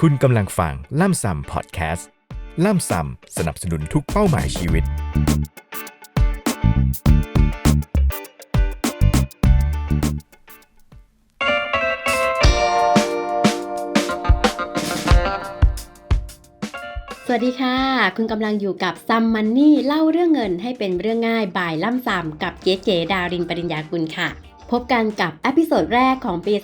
คุณกำลังฟังล่ำซำพอดแคสต์ ล่ำซำสนับสนุนทุกเป้าหมายชีวิต สวัสดีค่ะ คุณกำลังอยู่กับซัมมันนี่เล่าเรื่องเงินให้เป็นเรื่องง่ายบ่ายล่ำซำกับเจ๊เจดารินปริญญากุลค่ะ พบกันกับเอพิโซดแรกของปี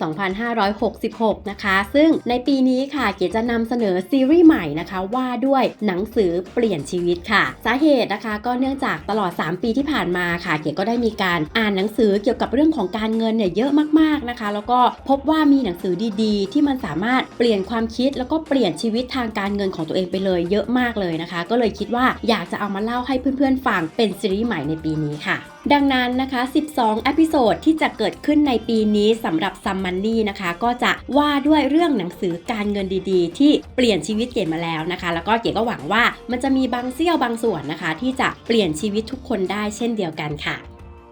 2566 นะคะ ซึ่งในปีนี้ค่ะเก๋จะนำเสนอซีรีส์ใหม่นะคะว่าด้วยหนังสือเปลี่ยนชีวิตค่ะ สาเหตุนะคะก็เนื่องจากตลอด 3 ปีที่ผ่านมาค่ะ เก๋ก็ได้มีการอ่านหนังสือเกี่ยวกับเรื่องของการเงินเนี่ยเยอะมากๆนะคะ แล้วก็พบว่ามีหนังสือดีๆ ที่มันสามารถเปลี่ยนความคิดแล้วก็เปลี่ยนชีวิตทางการเงินของตัวเองไปเลยเยอะมากเลยนะคะ ก็เลยคิดว่าอยากจะเอามาเล่าให้เพื่อนๆฟังเป็นซีรีส์ใหม่ในปีนี้ค่ะ ดังนั้นนะคะ 12อพิโซดที่จะเกิดขึ้นในปีนี้สำหรับซัมมันนี่นะคะ ก็จะว่าด้วยเรื่องหนังสือการเงินดีๆ ที่เปลี่ยนชีวิตเก๋มาแล้วนะคะ แล้วก็เก๋ก็หวังว่ามันจะมีบางเสี้ยวบางส่วนนะคะ ที่จะเปลี่ยนชีวิตทุกคนได้เช่นเดียวกันค่ะ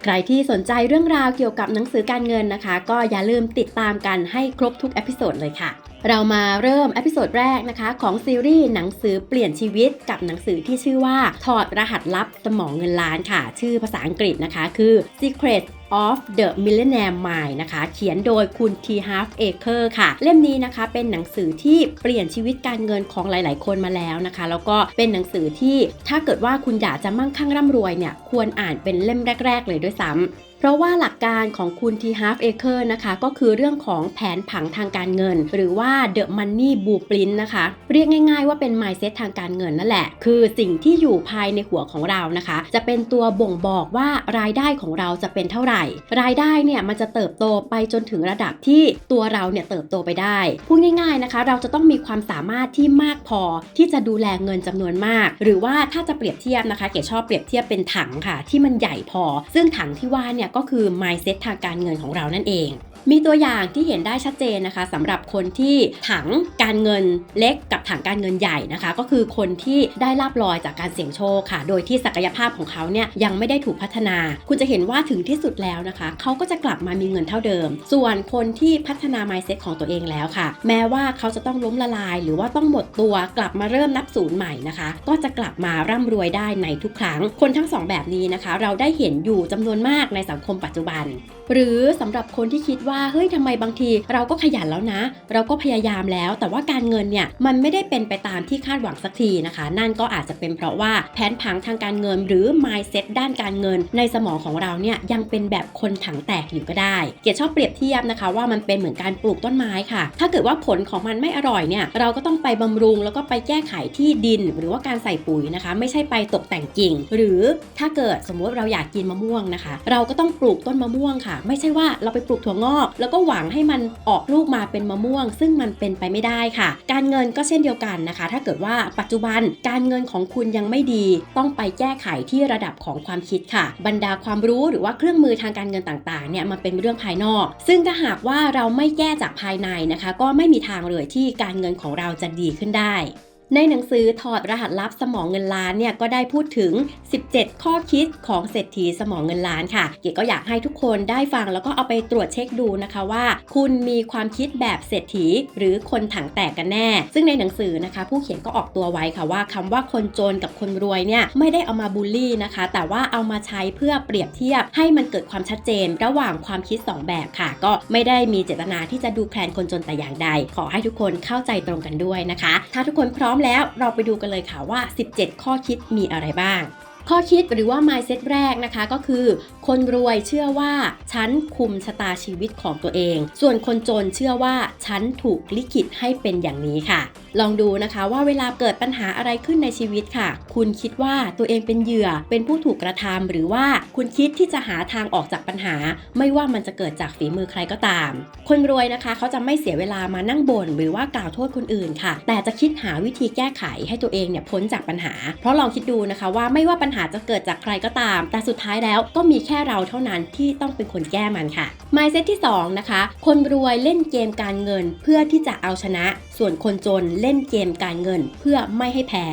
ใครที่สนใจเรื่องราวเกี่ยวกับหนังสือการเงินนะคะ ก็อย่าลืมติดตามกันให้ครบทุกเอพิโซดเลยค่ะ เรามาเริ่มอพิโซดแรกนะคะของซีรีส์หนังสือเปลี่ยนชีวิตกับหนังสือที่ชื่อว่า ถอดรหัสลับสมองเงินล้านค่ะ ชื่อภาษาอังกฤษนะคะคือ Secret of the Millionaire Mind นะคะ เขียนโดยคุณ T Half Acre ค่ะ เล่มนี้นะคะเป็นหนังสือที่เปลี่ยนชีวิตการเงินของหลาย ๆ คนมาแล้วนะคะ แล้วก็เป็นหนังสือที่ถ้าเกิดว่าคุณอยากจะมั่งคั่งร่ำรวยเนี่ย ควรอ่านเป็นเล่มแรก ๆ เลยด้วยซ้ำ เพราะว่าหลักการของคุณ T Half Acre นะคะ ก็คือเรื่องของแผนผังทางการเงิน หรือว่า The Money Blueprint นะคะ เรียกง่ายๆว่าเป็น mindset ทางการเงินนั่นแหละ คือสิ่งที่อยู่ภายในหัวของเรานะคะ จะเป็นตัวบ่งบอกว่ารายได้ของเราจะเป็นเท่าไหร่ รายได้เนี่ยมันจะเติบโตไปจนถึงระดับที่ตัวเราเนี่ยเติบโตไปได้พูดง่ายๆนะคะ เราจะต้องมีความสามารถที่มากพอที่จะดูแลเงินจำนวนมาก หรือว่าถ้าจะเปรียบเทียบนะคะเก๋ชอบเปรียบเทียบเป็นถังค่ะ ที่มันใหญ่พอ ซึ่งถังที่ว่าเนี่ยก็คือ mindset ทางการเงินของเรานั่นเอง มีตัวอย่างที่เห็นได้ชัดเจนนะคะสำหรับคนที่ถังการเงินเล็กกับถังการเงินใหญ่นะคะ ก็คือคนที่ได้ลาบลอยจากการเสี่ยงโชคค่ะ โดยที่ศักยภาพของเขาเนี่ยยังไม่ได้ถูกพัฒนา คุณจะเห็นว่าถึงที่สุดแล้วนะคะเขาก็จะกลับมามีเงินเท่าเดิม ส่วนคนที่พัฒนา mindset ของตัวเองแล้วค่ะ แม้ว่าเขาจะต้องล้มละลาย หรือว่าต้องหมดตัวกลับมาเริ่มนับศูนย์ใหม่นะคะ ก็จะกลับมาร่ำรวยได้ในทุกครั้ง คนทั้งสองแบบนี้นะคะ เราได้เห็นอยู่จำนวนมากในสังคมปัจจุบัน หรือสำหรับคนที่คิดว่าเฮ้ยทำไมบางที เราก็ขยันแล้วนะ เราก็พยายามแล้ว แต่ว่าการเงินเนี่ยมันไม่ได้เป็นไปตามที่คาดหวังสักทีนะคะ นั่นก็อาจจะเป็นเพราะว่าแผนผังทางการเงิน หรือ mindset ด้านการเงิน ในสมองของเราเนี่ยยังเป็นแบบคนถังแตกอยู่ก็ได้ เกียรติชอบเปรียบเทียบนะคะ ว่ามันเป็นเหมือนการปลูกต้นไม้ค่ะ ถ้าเกิดว่าผลของมันไม่อร่อยเนี่ยเราก็ต้องไปบำรุงแล้วก็ไปแก้ไขที่ดิน หรือว่าการใส่ปุ๋ยนะคะ ไม่ใช่ไปตกแต่งกิ่ง หรือถ้าเกิดสมมติเราอยากกินมะม่วงนะคะ เราก็ต้องปลูกต้นมะม่วงค่ะไม่ใช่ว่าเราไปปลูกถั่วงอก แล้วก็หวังให้มันออกลูกมาเป็นมะม่วง ซึ่งมันเป็นไปไม่ได้ค่ะ การเงินก็เช่นเดียวกันนะคะ ถ้าเกิดว่าปัจจุบันการเงินของคุณยังไม่ดี ต้องไปแก้ไขที่ระดับของความคิดค่ะ บรรดาความรู้หรือว่าเครื่องมือทางการเงินต่างๆเนี่ยมันเป็นเรื่องภายนอก ซึ่งถ้าหากว่าเราไม่แก้จากภายในนะคะ ก็ไม่มีทางเลยที่การเงินของเราจะดีขึ้นได้ ในหนังสือถอดรหัสลับสมองเงินล้านเนี่ยก็ได้พูดถึง 17 ข้อคิดของเศรษฐีสมองเงินล้านค่ะ เก๋ก็อยากให้ทุกคนได้ฟังแล้วก็เอาไปตรวจเช็คดูนะคะว่า คุณมีความคิดแบบเศรษฐี หรือคนถังแตกกันแน่ ซึ่งในหนังสือนะคะ ผู้เขียนก็ออกตัวไว้ค่ะว่าคำว่าคนจนกับคนรวยเนี่ยไม่ได้เอามาบูลลี่นะคะ แต่ว่าเอามาใช้เพื่อเปรียบเทียบให้มันเกิดความชัดเจนระหว่างความคิด 2 แบบค่ะ ก็ไม่ได้มีเจตนาที่จะดูแคลนคนจนแต่อย่างใด ขอให้ทุกคนเข้าใจตรงกันด้วยนะคะ ถ้าทุกคนพร้อมแล้วเราไปดูกันเลยค่ะว่า 17 ข้อคิดมีอะไรบ้าง ข้อคิดหรือว่า mindset แรกนะคะก็คือ คนรวยเชื่อว่าฉันคุมชะตาชีวิตของตัวเอง ส่วนคนจนเชื่อว่าฉันถูกลิขิตให้เป็นอย่างนี้ค่ะ ลองดูนะคะว่าเวลาเกิดปัญหาอะไรขึ้นในชีวิตค่ะ คุณคิดว่าตัวเองเป็นเหยื่อเป็นผู้ถูกกระทำหรือว่าคุณคิดที่จะหาทางออกจากปัญหา ไม่ว่ามันจะเกิดจากฝีมือใครก็ตาม คนรวยนะคะเขาจะไม่เสียเวลามานั่งบ่นหรือว่ากล่าวโทษคนอื่นค่ะ แต่จะคิดหาวิธีแก้ไขให้ตัวเองเนี่ยพ้นจากปัญหา เพราะลองคิดดูนะคะว่าไม่ว่าปัญหาจะเกิดจากใครก็ตาม แต่สุดท้ายแล้วก็มีแค่เราเท่านั้นที่ต้องเป็นคนแก้มันค่ะ mindset ที่สองนะคะ คนรวยเล่นเกมการเงินเพื่อที่จะเอาชนะ ส่วนคนจนเล่นเกมการเงินเพื่อไม่ให้แพ้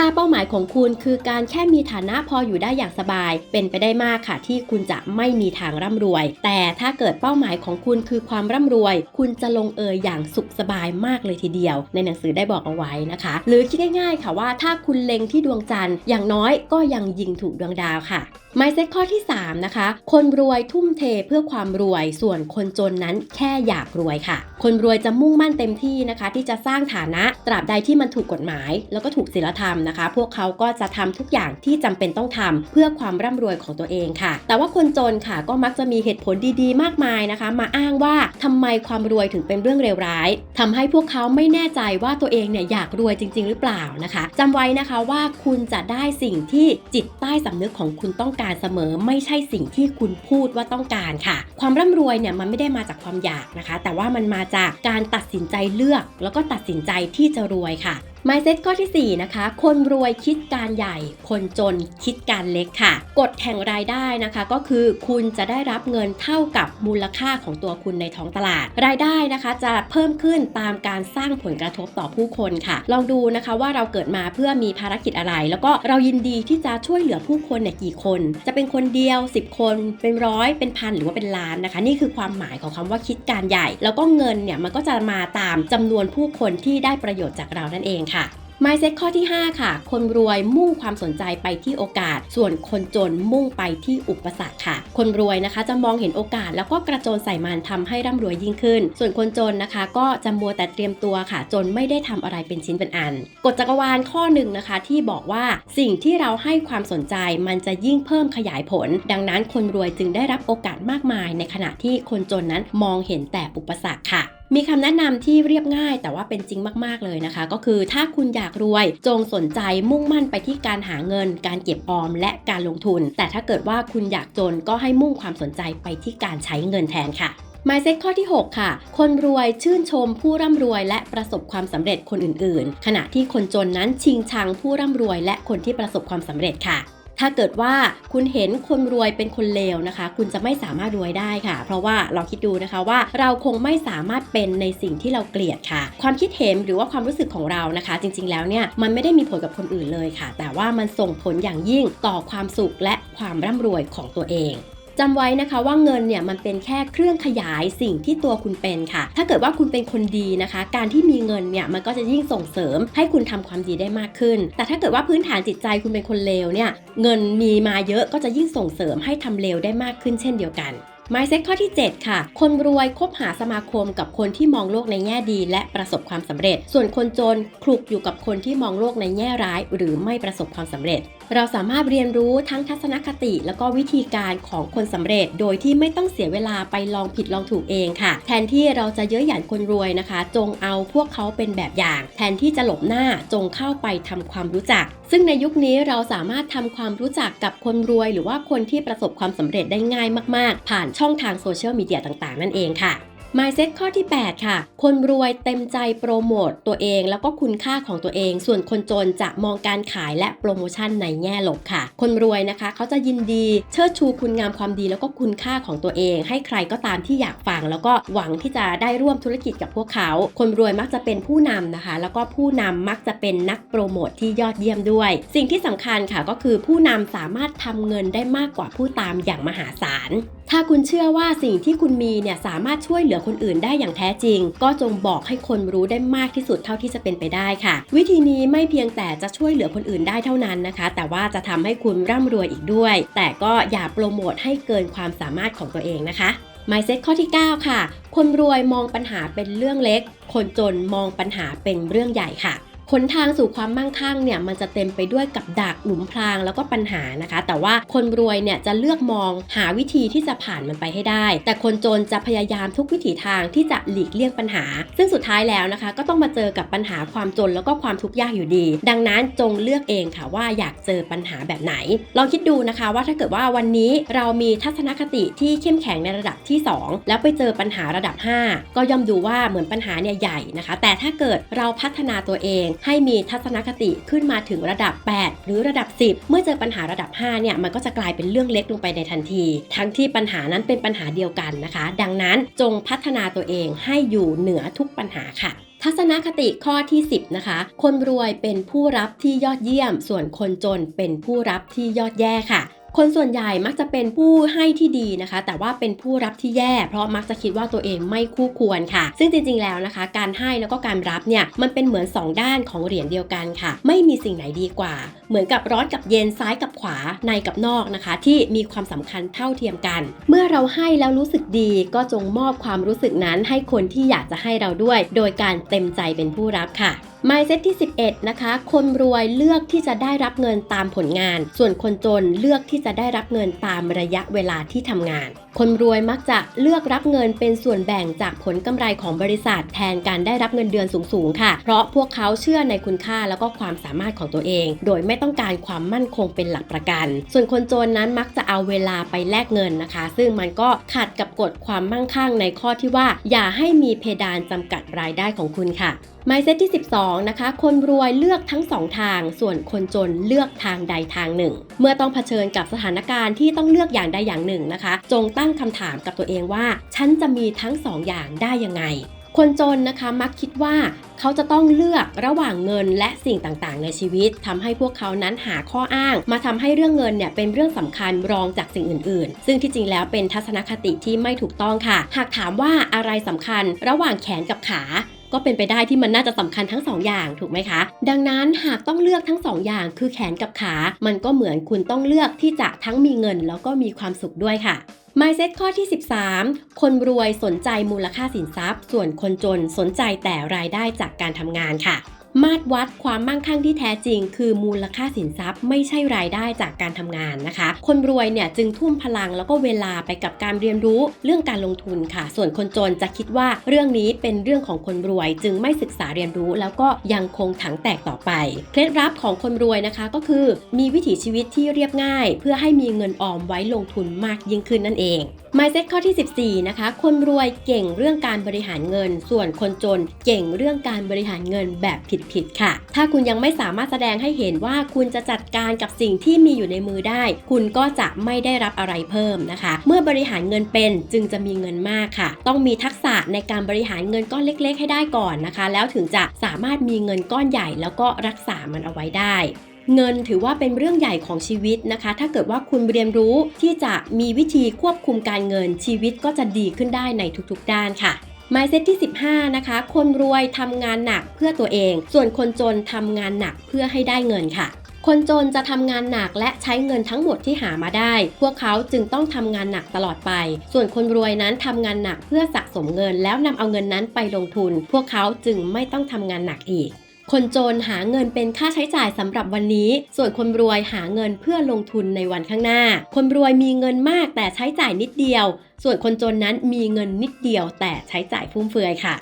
ถ้าเป้าหมายของคุณคือการแค่มีฐานะพออยู่ได้อย่างสบาย เป็นไปได้มากค่ะ ที่คุณจะไม่มีทางร่ำรวย แต่ถ้าเกิดเป้าหมายของคุณคือความร่ำรวย คุณจะลงเอยอย่างสุขสบายมากเลยทีเดียว ในหนังสือได้บอกเอาไว้นะคะ หรือคิดง่ายๆค่ะว่าถ้าคุณเล็งที่ดวงจันทร์อย่างน้อยก็ยังยิงถูกดวงดาวค่ะไมเซ็ตข้อที่ 3 นะคะ คนรวยทุ่มเทเพื่อความรวย ส่วนคนจนนั้นแค่อยากรวยค่ะ คนรวยจะมุ่งมั่นเต็มที่นะคะ ที่จะสร้างฐานะตราบใดที่มันถูกกฎหมาย แล้วก็ถูกศีลธรรมนะคะ พวกเขาก็จะทำทุกอย่างที่จำเป็นต้องทำเพื่อความร่ำรวยของตัวเองค่ะ แต่ว่าคนจนค่ะก็มักจะมีเหตุผลดีๆ มากมายนะคะ มาอ้างว่าทำไมความรวยถึงเป็นเรื่องเลวร้ายทำให้พวกเขาไม่แน่ใจว่าตัวเองเนี่ยอยากรวยจริง ๆ หรือเปล่านะคะจำไว้นะคะว่าคุณจะได้สิ่งที่จิตใต้สำนึกของคุณต้องการเสมอ ไม่ใช่สิ่งที่คุณพูดว่าต้องการค่ะ ความร่ำรวยเนี่ยมันไม่ได้มาจากความอยากนะคะ แต่ว่ามันมาจากการตัดสินใจเลือก แล้วก็ตัดสินใจที่จะรวยค่ะ Mindset ข้อทีสี่ 4 นะคะ คนรวยคิดการใหญ่ คนจนคิดการเล็กค่ะ กฎแห่งรายได้นะคะ ก็คือคุณจะได้รับเงินเท่ากับมูลค่าของตัวคุณในท้องตลาด รายได้นะคะจะเพิ่มขึ้นตามการสร้างผลกระทบต่อผู้คนค่ะ ลองดูนะคะว่าเราเกิดมาเพื่อมีภารกิจอะไร แล้วก็เรายินดีที่จะช่วยเหลือผู้คนเนี่ยกี่คน จะเป็นคนเดียว 10 คนเป็นร้อยเป็นพันหรือว่าเป็นล้านนะคะ นี่คือความหมายของคำว่าคิดการใหญ่ แล้วก็เงินเนี่ยมันก็จะมาตามจำนวนผู้คนที่ได้ประโยชน์จากเรานั่นเองค่ะ Mindset ข้อที่ 5 ค่ะ คนรวยมุ่งความสนใจไปที่โอกาส ส่วนคนจนมุ่งไปที่อุปสรรคค่ะ คนรวยนะคะจะมองเห็นโอกาส แล้วก็กระโจนใส่มันทำให้ร่ำรวยยิ่งขึ้น ส่วนคนจนนะคะ ก็จะมัวแต่เตรียมตัวค่ะ จนไม่ได้ทำอะไรเป็นชิ้นเป็นอัน กฎจักรวาลข้อหนึ่งนะคะ ที่บอกว่าสิ่งที่เราให้ความสนใจมันจะยิ่งเพิ่มขยายผล ดังนั้นคนรวยจึงได้รับโอกาสมากมาย ในขณะที่คนจนนั้นมองเห็นแต่อุปสรรคค่ะ มีคำแนะนำที่เรียบง่าย แต่ว่าเป็นจริงมาก ๆ เลยนะคะ ก็คือถ้าคุณอยากรวยจงสนใจมุ่งมั่นไปที่การหาเงิน การเก็บออมและการลงทุน แต่ถ้าเกิดว่าคุณอยากจนก็ให้มุ่งความสนใจไปที่การใช้เงินแทนค่ะ Mindset ข้อที่ 6 ค่ะ คนรวยชื่นชมผู้ร่ำรวยและประสบความสำเร็จคนอื่น ๆ ขณะที่คนจนนั้นชิงชังผู้ร่ำรวยและคนที่ประสบความสำเร็จค่ะ ถ้าเกิดว่าคุณเห็นคนรวยเป็นคนเลวนะคะ คุณจะไม่สามารถรวยได้ค่ะ เพราะว่าลองคิดดูนะคะว่าเราคงไม่สามารถเป็นในสิ่งที่เราเกลียดค่ะ ความคิดเห็นหรือว่าความรู้สึกของเรานะคะ จริง ๆ แล้วเนี่ยมันไม่ได้มีผลกับคนอื่นเลยค่ะ แต่ว่ามันส่งผลอย่างยิ่งต่อความสุขและความร่ำรวยของตัวเอง จำไว้นะคะว่าเงินเนี่ยมันเป็นแค่เครื่องขยายสิ่งที่ตัวคุณเป็นค่ะ ถ้าเกิดว่าคุณเป็นคนดีนะคะ การที่มีเงินเนี่ยมันก็จะยิ่งส่งเสริมให้คุณทำความดีได้มากขึ้น แต่ถ้าเกิดว่าพื้นฐานจิตใจคุณเป็นคนเลวเนี่ยเงินมีมาเยอะก็จะยิ่งส่งเสริมให้ทำเลวได้มากขึ้นเช่นเดียวกัน Mindset ข้อที่ 7 ค่ะ คนรวยคบหาสมาคมกับคนที่มองโลกในแง่ดีและประสบความสำเร็จ ส่วนคนจนคลุกอยู่กับคนที่มองโลกในแง่ร้าย หรือไม่ประสบความสำเร็จ เราสามารถเรียนรู้ทั้งทัศนคติแล้วก็วิธีการของคนสำเร็จ โดยที่ไม่ต้องเสียเวลาไปลองผิดลองถูกเองค่ะ แทนที่เราจะเย้ยหยันคนรวยนะคะ จงเอาพวกเขาเป็นแบบอย่าง แทนที่จะหลบหน้าจงเข้าไปทำความรู้จัก ซึ่งในยุคนี้เราสามารถทำความรู้จักกับคนรวย หรือว่าคนที่ประสบความสำเร็จได้ง่ายมาก ๆ ผ่านช่องทางโซเชียลมีเดียต่างๆ นั่นเองค่ะ Mindset ข้อที่ 8 ค่ะ คนรวยเต็มใจโปรโมตตัวเองแล้วก็คุณค่าของตัวเอง ส่วนคนจนจะมองการขายและโปรโมชั่นในแง่ลบค่ะ คนรวยนะคะ เขาจะยินดีเชิดชูคุณงามความดีแล้วก็คุณค่าของตัวเอง ให้ใครก็ตามที่อยากฟัง แล้วก็หวังที่จะได้ร่วมธุรกิจกับพวกเขา คนรวยมักจะเป็นผู้นำนะคะ แล้วก็ผู้นำมักจะเป็นนักโปรโมทที่ยอดเยี่ยมด้วย สิ่งที่สำคัญค่ะก็คือผู้นำสามารถทำเงินได้มากกว่าผู้ตามอย่างมหาศาล ถ้าคุณเชื่อว่าสิ่งที่คุณมีเนี่ยสามารถช่วยเหลือคนอื่นได้อย่างแท้จริง ก็จงบอกให้คนรู้ได้มากที่สุดเท่าที่จะเป็นไปได้ค่ะ วิธีนี้ไม่เพียงแต่จะช่วยเหลือคนอื่นได้เท่านั้นนะคะ แต่ว่าจะทำให้คุณร่ำรวยอีกด้วย แต่ก็อย่าโปรโมทให้เกินความสามารถของตัวเองนะคะ Mindset ข้อที่ 9 ค่ะ คนรวยมองปัญหาเป็นเรื่องเล็ก คนจนมองปัญหาเป็นเรื่องใหญ่ค่ะ หนทางสู่ความมั่งคั่งเนี่ยมันจะเต็มไปด้วยกับดักหลุมพรางแล้วก็ปัญหานะคะ แต่ว่าคนรวยเนี่ยจะเลือกมองหาวิธีที่จะผ่านมันไปให้ได้ แต่คนจนจะพยายามทุกวิถีทางที่จะหลีกเลี่ยงปัญหา ซึ่งสุดท้ายแล้วนะคะ ก็ต้องมาเจอกับปัญหาความจนแล้วก็ความทุกข์ยากอยู่ดี ดังนั้นจงเลือกเองค่ะว่าอยากเจอปัญหาแบบไหนลองคิดดูนะคะว่าถ้าเกิดว่าวันนี้เรามีทัศนคติที่เข้มแข็งในระดับที่ 2 แล้วไปเจอปัญหาระดับ 5 ก็ย่อมดูว่าเหมือนปัญหาเนี่ยใหญ่นะคะ แต่ถ้าเกิดเราพัฒนาตัวเองให้มีทัศนคติขึ้นมาถึงระดับ 8 หรือระดับ 10 เมื่อเจอปัญหาระดับ 5 เนี่ย มันก็จะกลายเป็นเรื่องเล็กลงไปในทันที ทั้งที่ปัญหานั้นเป็นปัญหาเดียวกันนะคะ ดังนั้นจงพัฒนาตัวเองให้อยู่เหนือทุกปัญหาค่ะทัศนคติข้อที่ 10 นะคะ คนรวยเป็นผู้รับที่ยอดเยี่ยม ส่วนคนจนเป็นผู้รับที่ยอดแย่ค่ะ คนส่วนใหญ่มักจะเป็นผู้ให้ที่ดีนะคะ แต่ว่าเป็นผู้รับที่แย่ เพราะมักจะคิดว่าตัวเองไม่คู่ควรค่ะ ซึ่งจริงๆแล้วนะคะ การให้แล้วก็การรับเนี่ยมันเป็นเหมือน 2 ด้านของเหรียญเดียวกันค่ะ ไม่มีสิ่งไหนดีกว่า เหมือนกับร้อนกับเย็นซ้ายกับขวาในกับนอกนะคะ ที่มีความสำคัญเท่าเทียมกัน เมื่อเราให้แล้วรู้สึกดีก็จงมอบความรู้สึกนั้นให้คนที่อยากจะให้เราด้วย โดยการเต็มใจเป็นผู้รับค่ะ Mindset ที่ 11 นะคะ คนรวยเลือกที่จะได้รับเงินตามผลงาน ส่วนคนจนเลือกที่จะได้รับเงินตามระยะเวลาที่ทำงาน คนรวยมักจะเลือกรับเงินเป็นส่วนแบ่งจากผลกำไรของบริษัท แทนการได้รับเงินเดือนสูงๆ ค่ะ เพราะพวกเขาเชื่อในคุณค่าแล้วก็ความสามารถของตัวเอง โดยไม่ต้องการความมั่นคงเป็นหลักประกัน ส่วนคนจนนั้นมักจะเอาเวลาไปแลกเงินนะคะ ซึ่งมันก็ขัดกับกฎความมั่งคั่งในข้อที่ว่า อย่าให้มีเพดานจำกัดรายได้ของคุณค่ะ Mindset ที่ 12นะคะ คนรวยเลือกทั้ง 2 ทาง ส่วนคนจนเลือกทางใดทางหนึ่ง เมื่อต้องเผชิญกับสถานการณ์ที่ต้องเลือกอย่างใดอย่างหนึ่งนะคะ จงตั้งคำถามกับตัวเองว่า ฉันจะมีทั้ง 2 อย่างได้ยังไงคนจนนะคะมักคิดว่าเขาจะต้องเลือกระหว่างเงินและสิ่งต่างๆ ในชีวิตทำให้พวกเขานั้นหาข้ออ้าง มาทำให้เรื่องเงินเนี่ยเป็นเรื่องสำคัญรองจากสิ่งอื่น ๆ ซึ่งที่จริงแล้วเป็นทัศนคติที่ไม่ถูกต้องค่ะ หากถามว่าอะไรสำคัญระหว่างแขนกับขา ก็เป็นไปได้ที่มันน่าจะสำคัญทั้งสองอย่างถูกไหมคะ ดังนั้นหากต้องเลือกทั้งสองอย่างคือแขนกับขา มันก็เหมือนคุณต้องเลือกที่จะทั้งมีเงินแล้วก็มีความสุขด้วยค่ะ Mindset ข้อที่ 13 คนรวยสนใจมูลค่าสินทรัพย์ ส่วนคนจนสนใจแต่รายได้จากการทำงานค่ะ มาตรวัดความมั่งคั่งที่แท้จริง คือมูลค่าสินทรัพย์ไม่ใช่รายได้จากการทำงานนะคะ คนรวยเนี่ยจึงทุ่มพลังแล้วก็เวลาไปกับการเรียนรู้เรื่องการลงทุนค่ะ ส่วนคนจนจะคิดว่าเรื่องนี้เป็นเรื่องของคนรวย จึงไม่ศึกษาเรียนรู้ แล้วก็ยังคงถังแตกต่อไป เคล็ดลับของคนรวยนะคะก็คือ มีวิถีชีวิตที่เรียบง่าย เพื่อให้มีเงินออมไว้ลงทุนมากยิ่งขึ้นนั่นเอง Mindset ข้อที่ 14 นะคะ คนรวยเก่งเรื่องการบริหารเงิน ส่วนคนจนเก่งเรื่องการบริหารเงินแบบผิดๆค่ะ ถ้าคุณยังไม่สามารถแสดงให้เห็นว่าคุณจะจัดการกับสิ่งที่มีอยู่ในมือได้ คุณก็จะไม่ได้รับอะไรเพิ่มนะคะ เมื่อบริหารเงินเป็นจึงจะมีเงินมากค่ะ ต้องมีทักษะในการบริหารเงินก้อนเล็ก ๆ ให้ได้ก่อนนะคะ แล้วถึงจะสามารถมีเงินก้อนใหญ่แล้วก็รักษามันเอาไว้ได้เงินถือว่าเป็นเรื่องใหญ่ของชีวิตนะคะ ถ้าเกิดว่าคุณเรียนรู้ที่จะมีวิธีควบคุมการเงินชีวิตก็จะดีขึ้นได้ในทุกๆด้านค่ะ ไมเซ็ตที่ 15 นะคะ คนรวยทำงานหนักเพื่อตัวเอง ส่วนคนจนทำงานหนักเพื่อให้ได้เงินค่ะ คนจนจะทำงานหนักและใช้เงินทั้งหมดที่หามาได้ พวกเขาจึงต้องทำงานหนักตลอดไป ส่วนคนรวยนั้นทำงานหนักเพื่อสะสมเงิน แล้วนำเอาเงินนั้นไปลงทุน พวกเขาจึงไม่ต้องทำงานหนักอีก คนจนหาเงินเป็นค่าใช้จ่ายสำหรับวันนี้ ส่วนคนรวยหาเงินเพื่อลงทุนในวันข้างหน้า คนรวยมีเงินมากแต่ใช้จ่ายนิดเดียว ส่วนคนจนนั้นมีเงินนิดเดียว แต่ใช้จ่ายฟุ่มเฟือยค่ะ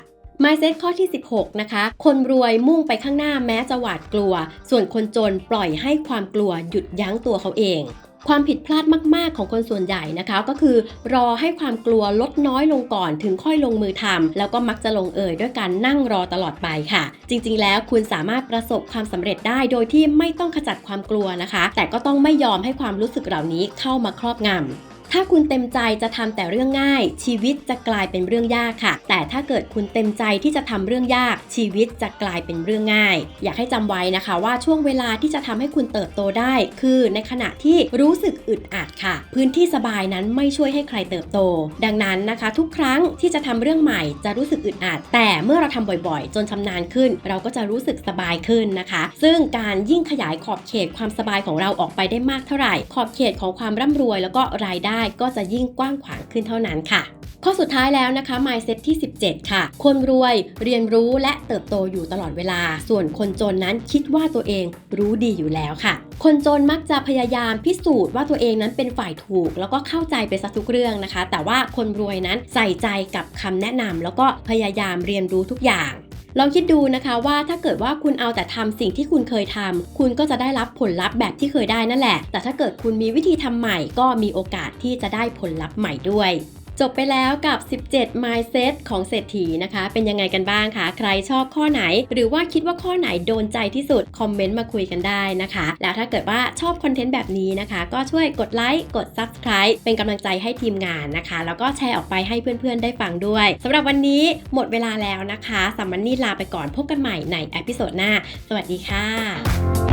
Mindset ข้อที่ 16 นะคะ คนรวยมุ่งไปข้างหน้าแม้จะหวาดกลัว ส่วนคนจนปล่อยให้ความกลัวหยุดยั้งตัวเขาเอง ความผิดพลาดมากๆของคนส่วนใหญ่นะคะ ก็คือรอให้ความกลัวลดน้อยลงก่อนถึงค่อยลงมือทำแล้วก็มักจะลงเอยด้วยการนั่งรอตลอดไปค่ะ จริงๆ แล้วคุณสามารถประสบความสำเร็จได้โดยที่ไม่ต้องขจัดความกลัวนะคะ แต่ก็ต้องไม่ยอมให้ความรู้สึกเหล่านี้เข้ามาครอบงำ ถ้าคุณเต็มใจจะทำแต่เรื่องง่าย ชีวิตจะกลายเป็นเรื่องยากค่ะ แต่ถ้าเกิดคุณเต็มใจที่จะทำเรื่องยาก ชีวิตจะกลายเป็นเรื่องง่าย อยากให้จำไว้นะคะว่าช่วงเวลาที่จะทำให้คุณเติบโตได้ คือในขณะที่รู้สึกอึดอัดค่ะ พื้นที่สบายนั้นไม่ช่วยให้ใครเติบโต ดังนั้นนะคะ ทุกครั้งที่จะทำเรื่องใหม่จะรู้สึกอึดอัดแต่เมื่อเราทำบ่อยๆ จนชำนาญขึ้น เราก็จะรู้สึกสบายขึ้นนะคะ ซึ่งการยิ่งขยายขอบเขตความสบายของเราออกไปได้มากเท่าไหร่ ขอบเขตของความร่ำรวยแล้วก็รายได้ก็จะยิ่งกว้างขวางขึ้นเท่านั้นค่ะ ข้อสุดท้ายแล้วนะคะ mindset ที่ 17 ค่ะ คนรวยเรียนรู้และเติบโตอยู่ตลอดเวลา ส่วนคนจนนั้นคิดว่าตัวเองรู้ดีอยู่แล้วค่ะ คนจนมักจะพยายามพิสูจน์ว่าตัวเองนั้นเป็นฝ่ายถูก แล้วก็เข้าใจไปซะทุกเรื่องนะคะ แต่ว่าคนรวยนั้นใส่ใจกับคำแนะนำแล้วก็พยายามเรียนรู้ทุกอย่าง ลองคิดดูนะคะว่าถ้าเกิดว่าคุณเอาแต่ทำสิ่งที่คุณเคยทำคุณก็จะได้รับผลลัพธ์แบบที่เคยได้นั่นแหละ แต่ถ้าเกิดคุณมีวิธีทำใหม่ก็มีโอกาสที่จะได้ผลลัพธ์ใหม่ด้วย จบไปแล้วกับ 17 mindset ของเศรษฐีนะคะ เป็นยังไงกันบ้างคะ ใครชอบข้อไหน หรือว่าคิดว่าข้อไหนโดนใจที่สุด คอมเมนต์มาคุยกันได้นะคะ แล้วถ้าเกิดว่าชอบคอนเทนต์แบบนี้นะคะ ก็ช่วยกดไลค์ กด subscribe เป็นกำลังใจให้ทีมงานนะคะ แล้วก็แชร์ออกไปให้เพื่อนๆ ได้ฟังด้วยสำหรับวันนี้หมดเวลาแล้วนะคะสัมมันนี่ลาไปก่อนพบกันใหม่ในเอพิโซดหน้า สวัสดีค่ะ